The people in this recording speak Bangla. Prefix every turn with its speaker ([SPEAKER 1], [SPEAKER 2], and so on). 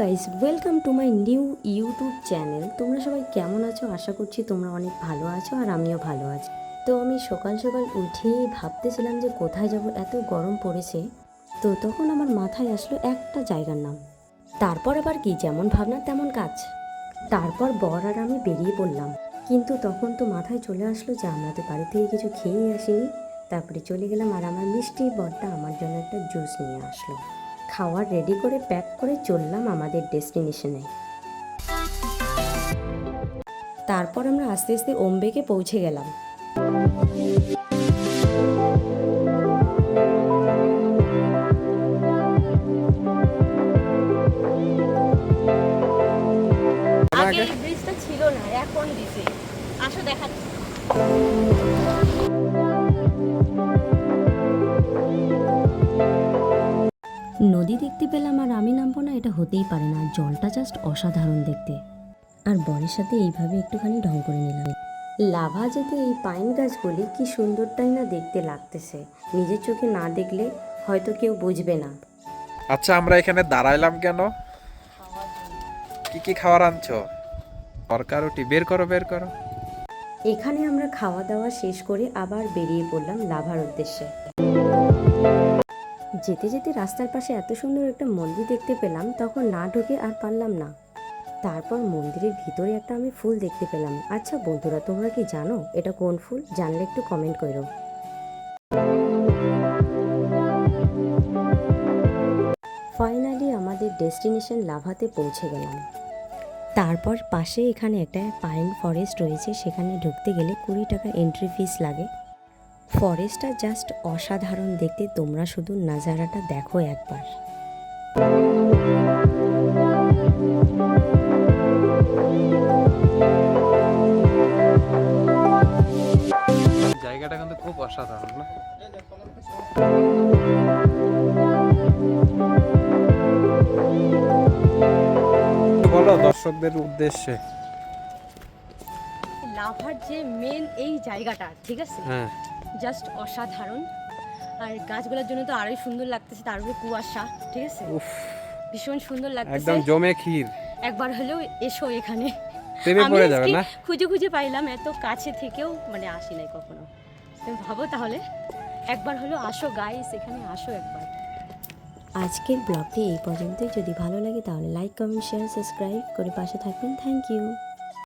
[SPEAKER 1] Guys welcome to my new YouTube channel তোমরা সবাই কেমন আছো? আশা করছি তোমরা অনেক ভালো আছো আর আমিও ভালো আছি। তো আমি সকাল সকাল উঠেই ভাবতেছিলাম যে কোথায় যাব? এত গরম পড়েছে। তো তখন আমার মাথায় আসলো একটা জায়গার নাম। তারপর আবার কি? যেমন ভাবনা, তেমন কাজ। তারপর বর আর আমি বেরিয়ে পড়লাম। কিন্তু তখন তো মাথায় চলে আসলো যে আমরা তো বাড়ি থেকে কিছু খেয়েই আসিনি। তারপরে চলে গেলাম আর আমার মিষ্টি বরটা আমার জন্য একটা জুস নিয়ে আসলো। খাওয়ার রেডি করে প্যাক করে চললাম আমাদের ডেস্টিনেশনে তারপর আমরা আস্তে আস্তে ওম্বেকে পৌঁছে গেলাম।
[SPEAKER 2] আগে এই ব্রিজটা ছিল না এখন দিছে। আসো দেখাচ্ছি।
[SPEAKER 1] নদী দেখতে পেলাম আর আমি নামবো না এটা হতেই পারে না। জলটা জাস্ট অসাধারণ দেখতে। আর বরের সাথে এইভাবে একটুখানি ঢং করে নিলাম। লাভা যেতে এই পাইন গাছগুলি কি সুন্দরটাই না দেখতে লাগতেছে। নিজের চোখে না দেখলে হয়তো কেউ বুঝবে না।
[SPEAKER 3] আচ্ছা আমরা এখানে দাঁড়াইলাম কেন? কি কি খাবার আনছো? রুটি বের করো বের করো।
[SPEAKER 1] এখানে আমরা খাওয়া দাওয়া শেষ করে আবার বেরিয়ে পড়লাম লাভার উদ্দেশ্যে। যেতে যেতে রাস্তার পাশে এত সুন্দর একটা মন্দির দেখতে পেলাম, তখন না ঢুকে আর পারলাম না। তারপর মন্দিরের ভিতরে একটা আমি ফুল দেখতে পেলাম। আচ্ছা বন্ধুরা, তোমরা কি জানো এটা কোন ফুল? জানলে একটু কমেন্ট করো। ফাইনালি আমাদের ডেস্টিনেশন লাভাতে পৌঁছে গেলাম। তারপর পাশে এখানে একটা পাইন ফরেস্ট রয়েছে, সেখানে ঢুকতে গেলে কুড়ি টাকা এন্ট্রি ফিস লাগে। ফরেস্টটা জাস্ট অসাধারণ দেখতে তোমরা শুধু নাজারাটা দেখো একবার।
[SPEAKER 3] জায়গাটা কিন্তু খুব অসাধারণ না? বলো দর্শকদের উদ্দেশ্যে।
[SPEAKER 2] লাভার যে মেন এই জায়গাটা ঠিক আছে?
[SPEAKER 3] হ্যাঁ।
[SPEAKER 2] জাস্ট অসাধারণ। আর গাছগুলোর জন্য তো আরোই সুন্দর লাগতেছে তার উপরে কুয়াশা ঠিক আছে? ভীষণ সুন্দর লাগতেছে।
[SPEAKER 3] একদম জমে ক্ষীর।
[SPEAKER 2] একবার হলেও এসো এখানে।
[SPEAKER 3] প্রেমে পড়ে যাবে না?
[SPEAKER 2] খুঁজে খুঁজে পাইলাম এত কাছে থেকেও মানে আসি নাই কখনো। তুমি ভাবো তাহলে একবার হলেও আসো গাইস এখানে আসো একবার।
[SPEAKER 1] আজকের ব্লগটি এই পর্যন্তই। যদি ভালো লাগে তাহলে লাইক কমেন্ট শেয়ার সাবস্ক্রাইব করে পাশে থাকবেন। Thank you